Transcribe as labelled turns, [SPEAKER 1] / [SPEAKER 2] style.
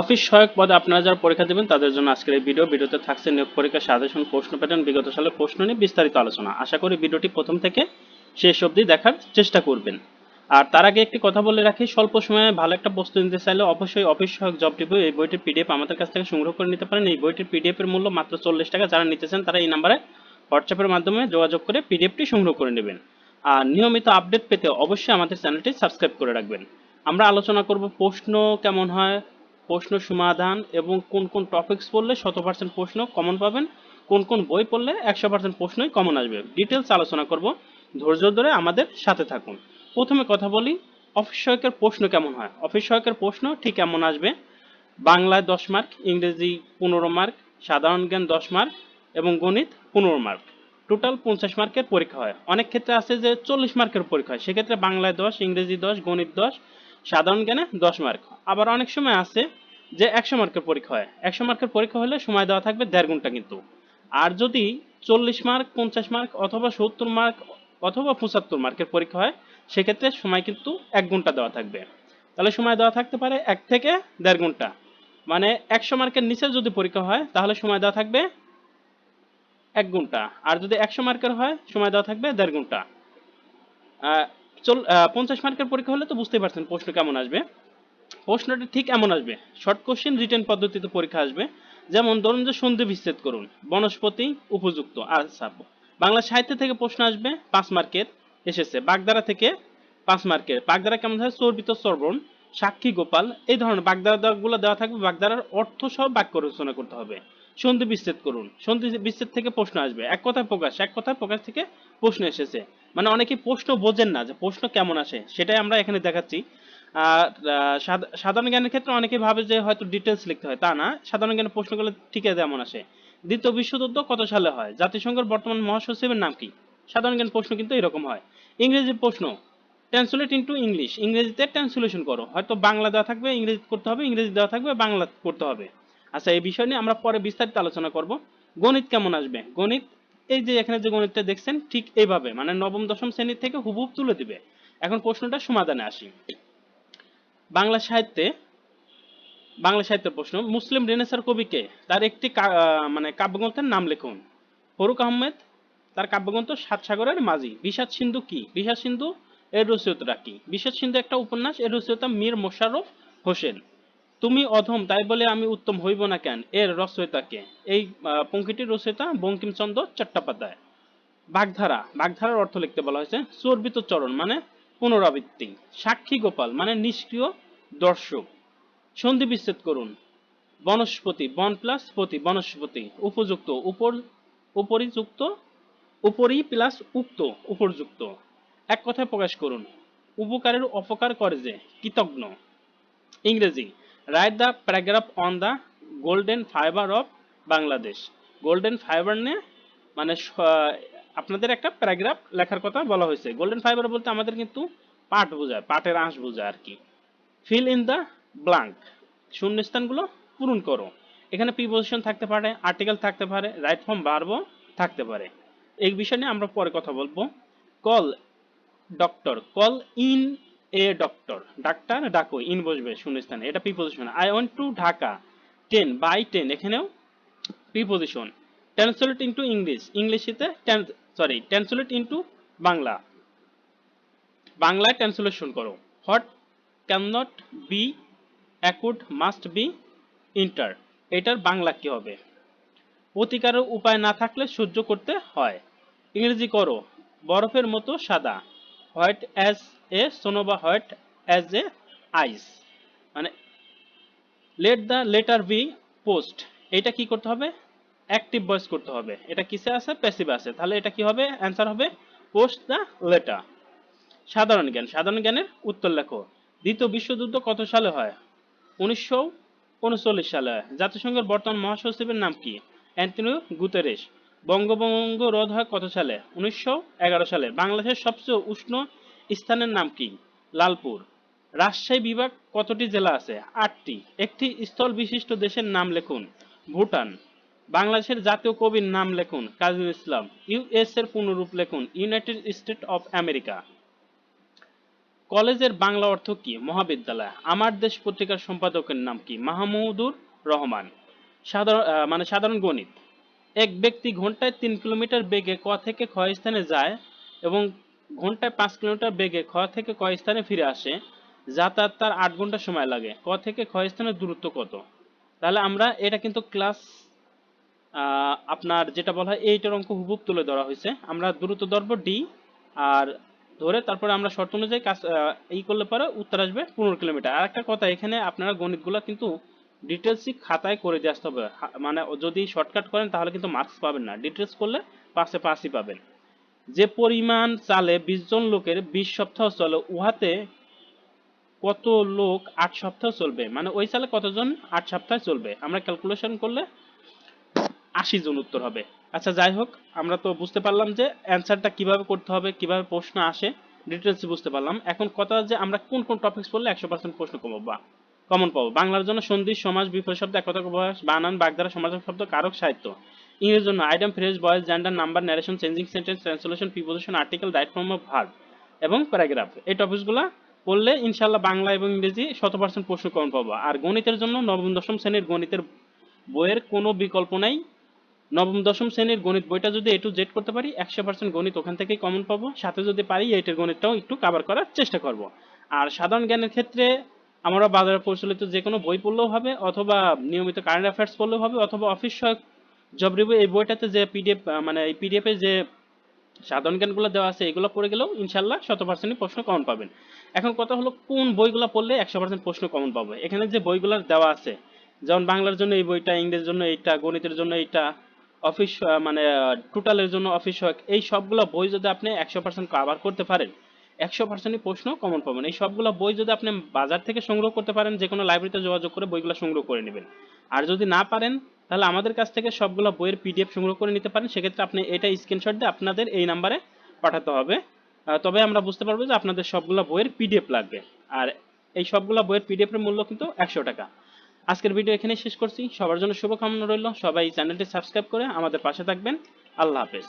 [SPEAKER 1] Office সহায়ক পদে আপনারা যারা পরীক্ষা দেবেন, তাদের জন্য আজকের এই ভিডিও। ভিডিওতে থাকছে নিয়োগ পরীক্ষার সাজেশন, প্রশ্ন প্যাটার্ন, বিগত সালের প্রশ্ন নিয়ে বিস্তারিত আলোচনা। আশা করি ভিডিওটি প্রথম থেকে শেষ অবধি দেখার চেষ্টা করবেন। আর তার আগে একটি কথা বলে রাখি, স্বল্প সময়ে ভালো একটা বস্তু নিতে চাইলে অবশ্যই অফিস সহায়ক জব টিপে এই বইটির পিডিএফ আমাদের কাছ থেকে সংগ্রহ করে নিতে পারেন। এই বইটির পিডিএফ এর মূল্য মাত্র চল্লিশ টাকা। যারা নিতে চান, তারা এই নাম্বারে হোয়াটসঅ্যাপের মাধ্যমে যোগাযোগ করে পিডিএফটি সংগ্রহ করে নেবেন। আর নিয়মিত আপডেট পেতে অবশ্যই আমাদের চ্যানেলটি সাবস্ক্রাইব করে রাখবেন। আমরা আলোচনা করব প্রশ্ন কেমন হয় প্রশ্ন সমাধান এবং কোন কোন টপিকস পড়লে শত পার্সেন্ট প্রশ্ন কমন পাবেন, কোন কোন বই পড়লে একশো পার্সেন্ট প্রশ্নই কমন আসবে। ডিটেলস আলোচনা করব। ধৈর্য ধরে আমাদের সাথে থাকুন। প্রথমে কথা বলি অফিস সহায়কের প্রশ্ন কেমন হয়? অফিস সহায়কের প্রশ্ন ঠিক কেমন আসবে, বাংলায় দশ মার্ক ইংরেজি পনেরো মার্ক সাধারণ জ্ঞান দশ মার্ক এবং গণিত পনেরো মার্ক টোটাল পঞ্চাশ মার্কের পরীক্ষা হয়। অনেক ক্ষেত্রে আছে যে চল্লিশ মার্কের পরীক্ষা হয়। সেক্ষেত্রে বাংলায় দশ, ইংরেজি দশ, গণিত দশ, সাধারণ জ্ঞানে দশ মার্ক আবার অনেক সময় আছে যে একশো মার্কের পরীক্ষা হয়। একশো মার্কের পরীক্ষা হলে সময় দেওয়া থাকবে দেড় ঘণ্টা কিন্তু। আর যদি চল্লিশ মার্ক, পঞ্চাশ মার্ক অথবা সত্তর মার্ক অথবা পঁচাত্তর মার্কের পরীক্ষা হয়, সেক্ষেত্রে সময় কিন্তু এক ঘণ্টা দেওয়া থাকবে। তাহলে সময় দেওয়া থাকতে পারে এক থেকে দেড় ঘণ্টা। মানে একশো মার্কের নিচে যদি পরীক্ষা হয়, তাহলে সময় দেওয়া থাকবে এক ঘণ্টা। আর যদি একশো মার্কের হয়, সময় দেওয়া থাকবে দেড় ঘণ্টা। চল পঞ্চাশ মার্কের পরীক্ষা হলে তো বুঝতেই পারছেন প্রশ্ন কেমন আসবে। প্রশ্নটা ঠিক এমন আসবে। শর্ট কোশ্চেন রিটেন পদ্ধতিতে পরীক্ষা আসবে। যেমন, ধরুন যে সন্ধি বিচ্ছেদ করুন। বনস্পতি উপযুক্ত। আচ্ছা বাংলা সাহিত্য থেকে প্রশ্ন আসবে, পাঁচ মার্কের। এসেছে বাগধারা থেকে পাঁচ মার্কের। বাগধারা কেমন হয় চর্বিত শ্রবণ সাক্ষী গোপাল। এই ধরনের বাগধারা গুলো দেওয়া থাকবে বাগধারার অর্থ সহ বাক্য রচনা করতে হবে। সন্ধি বিচ্ছেদ করুন। সন্ধি বিচ্ছেদ থেকে প্রশ্ন আসবে। এক কথায় প্রকাশ, এক কথায় প্রকাশ থেকে প্রশ্ন এসেছে। মানে অনেকে প্রশ্ন বোঝেন না যে প্রশ্ন কেমন আসে, সেটাই আমরা এখানে দেখাচ্ছি। আর সাধারণ জ্ঞানের ক্ষেত্রে অনেকে ভাবে যে হয়তো ডিটেলস লিখতে হয়। তা না। সাধারণ জ্ঞানের প্রশ্নগুলো ঠিক আছে যেমন আসে। দ্বিতীয় বিশ্বযুদ্ধ কত সালে হয়? জাতিসংঘের বর্তমান মহাসচিবের নাম কি? সাধারণ জ্ঞান প্রশ্ন কিন্তু এরকম হয়। ইংরেজি প্রশ্ন ট্রান্সলেট ইনটু ইংলিশ ইংরেজিতে ট্রান্সলেশন করো। হয়তো বাংলা দেওয়া থাকবে ইংরেজি করতে হবে ইংরেজি দেওয়া থাকবে, বাংলা করতে হবে। আচ্ছা এই বিষয় নিয়ে আমরা পরে বিস্তারিত আলোচনা করব। গণিত কেমন আসবে? গণিত, এই যে এখানে যে গণিতটা দেখছেন, ঠিক এইভাবে মানে নবম, দশম শ্রেণির থেকে হুবহুব তুলে দিবে। এখন প্রশ্নটা সমাধানে আসি। বাংলা সাহিত্যে, বাংলা সাহিত্যের প্রশ্ন, মুসলিম রেনেসার কবিকে তার একটি মানে কাব্যগ্রন্থের নাম লিখুন। ফরুক আহমেদ, তার কাব্যগ্রন্থ সাত সাগরের মাঝি। বিষাদ সিন্ধু কি? বিষাদ সিন্ধু, এর রচয়িতাটা কি? বিষাদ সিন্ধু একটা উপন্যাস, এর রচয়িতা মীর মোশাররফ হোসেন। তুমি অধম, তাই বলে আমি উত্তম হইব না কেন? এর রচয়িতা কে? এই পঙ্ক্তিটির রচয়িতা বঙ্কিমচন্দ্র চট্টোপাধ্যায়। বাগধারা, বাগধারার অর্থ লিখতে বলা হয়েছে, চর্বিত চরণ মানে পুনরাবৃত্তি। সাক্ষী গোপাল মানে নিষ্ক্রিয় দর্শক, সন্ধি বিচ্ছেদ করুন। বনস্পতি, বন প্লাস পতি, বনস্পতি, উপযুক্ত, উপর, উপরিযুক্ত, উপরি প্লাস উক্ত, উপরযুক্ত। এক কথায় প্রকাশ করুন, উপকারের অপকার করে যে, কৃতজ্ঞ। ইংরেজি write the paragraph on the golden fibre of Bangladesh golden fibre নিয়ে মানে আপনাদের একটা প্যারাগ্রাফ লেখার কথা বলা হয়েছে। গোল্ডেন ফাইবার বলতে আমাদের কিন্তু পাট বোঝায় পাটের আঁশ বোঝায় আর কি। ফিল ইন দ্য ব্লাঙ্ক শূন্যস্থানগুলো পূরণ করো। এখানে প্রিপোজিশন থাকতে পারে আর্টিকেল থাকতে পারে রাইট ফর্ম ভার্বও থাকতে পারে। এই বিষয় নিয়ে আমরা পরে কথা বলব। Call doctor call in a doctor doctor ডাকো ইন বসবে শূন্যস্থানে। এটা preposition I want to Dhaka ten by ten এখানেও প্রিপোজিশন ট্রান্সলেট ইনটু ইংলিশ ইংলিশে সরি ট্রান্সলেট ইনটু বাংলা। বাংলায় ট্রান্সলেশন করো। What can not be cured must be endured এটার বাংলা কি হবে? প্রতিকারের উপায় না থাকলে সহ্য করতে হয়। ইংরেজি করো, বরফের মতো সাদা। হোয়াইট অ্যাজ এ সোনো বা হোয়াইট অ্যাজ এ আইস মানে let the letter be post এটা কি করতে হবে? অ্যাক্টিভ ভয়েস করতে হবে। এটা কিসে আছে? প্যাসিভ আছে। তাহলে এটা কি হবে? অ্যান্সার হবে পোস্ট দ্য লেটার সাধারণ জ্ঞান। সাধারণ জ্ঞানের উত্তর লেখো। দ্বিতীয় বিশ্বযুদ্ধ কত সালে হয়? উনিশশো উনচল্লিশ সালে হয়। জাতিসংঘের বর্তমান মহাসচিবের নাম কি? অ্যান্টনিও গুতেরেস বঙ্গভঙ্গ রোধ হয় কত সালে? উনিশশো এগারো সালে। বাংলাদেশের সবচেয়ে উষ্ণ স্থানের নাম কি? লালপুর। রাজশাহী বিভাগ কতটি জেলা আছে? আটটি। একটি স্থল বিশিষ্ট দেশের নাম লিখুন। ভুটান। বাংলাদেশের জাতীয় কবির নাম লিখুন। কাজী ইসলাম। ইউএস এর পূর্ণরূপ লিখুন। United State of America. কলেজের বাংলা অর্থ কি? মহাবিদ্যালয়। আমার দেশ পত্রিকার সম্পাদকের নাম কি? মাহমুদুর রহমান। সাধারণ মানে সাধারণ গণিত। এক ব্যক্তি ঘন্টায় তিন কিলোমিটার বেগে ক থেকে খ স্থানে যায় এবং ঘন্টায় পাঁচ কিলোমিটার বেগে খ থেকে ক স্থানে ফিরে আসে, যাতায়াত তার আট ঘণ্টা সময় লাগে। ক থেকে খ স্থানের দূরত্ব কত? তাহলে আমরা এটা কিন্তু ক্লাস আপনার যেটা বলা হয় এইটার অঙ্ক হুবুব তুলে ধরা হয়েছে। আমরা দ্রুত ধরবো ডি আর ধরে তারপরে আমরা শর্ত অনুযায়ী কাজ এই করলে পরে উত্তর আসবে পনেরো কিলোমিটার। আর একটা কথা, এখানে আপনারা গণিতগুলো কিন্তু ডিটেলসই খাতায় করে দিয়ে আসতে হবে। মানে যদি শর্টকাট করেন তাহলে কিন্তু মার্কস পাবেন না। ডিটেলস করলে পাশে পাঁচই পাবেন। যে পরিমাণ চালে বিশ জন লোকের বিশ সপ্তাহ চলে, উহাতে কত লোক আট সপ্তাহ চলবে? মানে ওই সালে কতজন? আট সপ্তাহ চলবে। আমরা ক্যালকুলেশন করলে আশি জন উত্তর হবে। আচ্ছা যাই হোক, আমরা তো বুঝতে পারলাম যে অ্যান্সারটা কীভাবে করতে হবে, কীভাবে প্রশ্ন আসে ডিটেলস বুঝতে পারলাম। এখন কথা যে আমরা কোন কোন টপিকস পড়লে একশো পার্সেন্ট প্রশ্ন কমবো বা কমন পাবো। বাংলার জন্য সন্ধি, সমাজ, বিপরীত শব্দ, একতা বয়স বানান, বাগধারা সমাজ শব্দ, কারক, সাহিত্য। ইংরেজির জন্য item phrase voice gender number narration changing sentence translation preposition article right form of verb এবং প্যারাগ্রাফ এই টপিকসগুলো পড়লে ইনশাল্লাহ বাংলা এবং ইংরেজি শত পার্সেন্ট প্রশ্ন কমন পাবো। আর গণিতের জন্য নবম, দশম শ্রেণির গণিতের বইয়ের কোনো বিকল্প নাই। নবম, দশম শ্রেণির গণিত বইটা যদি এ টু জেড করতে পারি, একশো পার্সেন্ট গণিত ওখান থেকেই কমন পাবো। সাথে যদি পারি এইটের গণিতটাও একটু কাভার করার চেষ্টা করব। আর সাধারণ জ্ঞানের ক্ষেত্রে আমরা বাজারে প্রচলিত যে কোনো বই পড়লেও হবে, অথবা নিয়মিত কারেন্ট অ্যাফেয়ার্স পড়লেও হবে, অথবা অফিস সহায়ক জব রিভিউ এই বইটাতে যে পিডিএফ মানে এই পিডিএফ যে সাধারণ জ্ঞানগুলো দেওয়া আছে, এগুলো পড়ে গেলেও ইনশাল্লাহ শত পার্সেন্টই প্রশ্ন কমন পাবেন। এখন কথা হলো, কোন বইগুলো পড়লে একশো পার্সেন্ট প্রশ্ন কমন পাবো? এখানে যে বইগুলো দেওয়া আছে, যেমন বাংলার জন্য এই বইটা, ইংরেজির জন্য এইটা, গণিতের জন্য এইটা অফিস মানে টোটালের জন্য অফিস সহায়ক এই সবগুলো বই যদি আপনি একশো পার্সেন্ট কভার করতে পারেন, একশো পার্সেন্টই প্রশ্ন কমন পাবেন এই সবগুলো বই যদি আপনি বাজার থেকে সংগ্রহ করতে পারেন, যে কোনো লাইব্রেরিতে যোগাযোগ করে বইগুলো সংগ্রহ করে নেবেন। আর যদি না পারেন, তাহলে আমাদের কাছ থেকে সবগুলো বইয়ের পিডিএফ সংগ্রহ করে নিতে পারেন। সেক্ষেত্রে আপনি এটা স্ক্রিনশট দিয়ে আপনাদের এই নাম্বারে পাঠাতে হবে। তবে আমরা বুঝতে পারব যে আপনাদের সবগুলো বইয়ের পিডিএফ লাগবে। আর এই সবগুলো বইয়ের পিডিএফ এর মূল্য কিন্তু একশো টাকা। আজকের ভিডিও এখানে শেষ করছি। সবার জন্য শুভকামনা রইল। সবাই চ্যানেলটি সাবস্ক্রাইব করে আমাদের পাশে থাকবেন। আল্লাহ হাফেজ।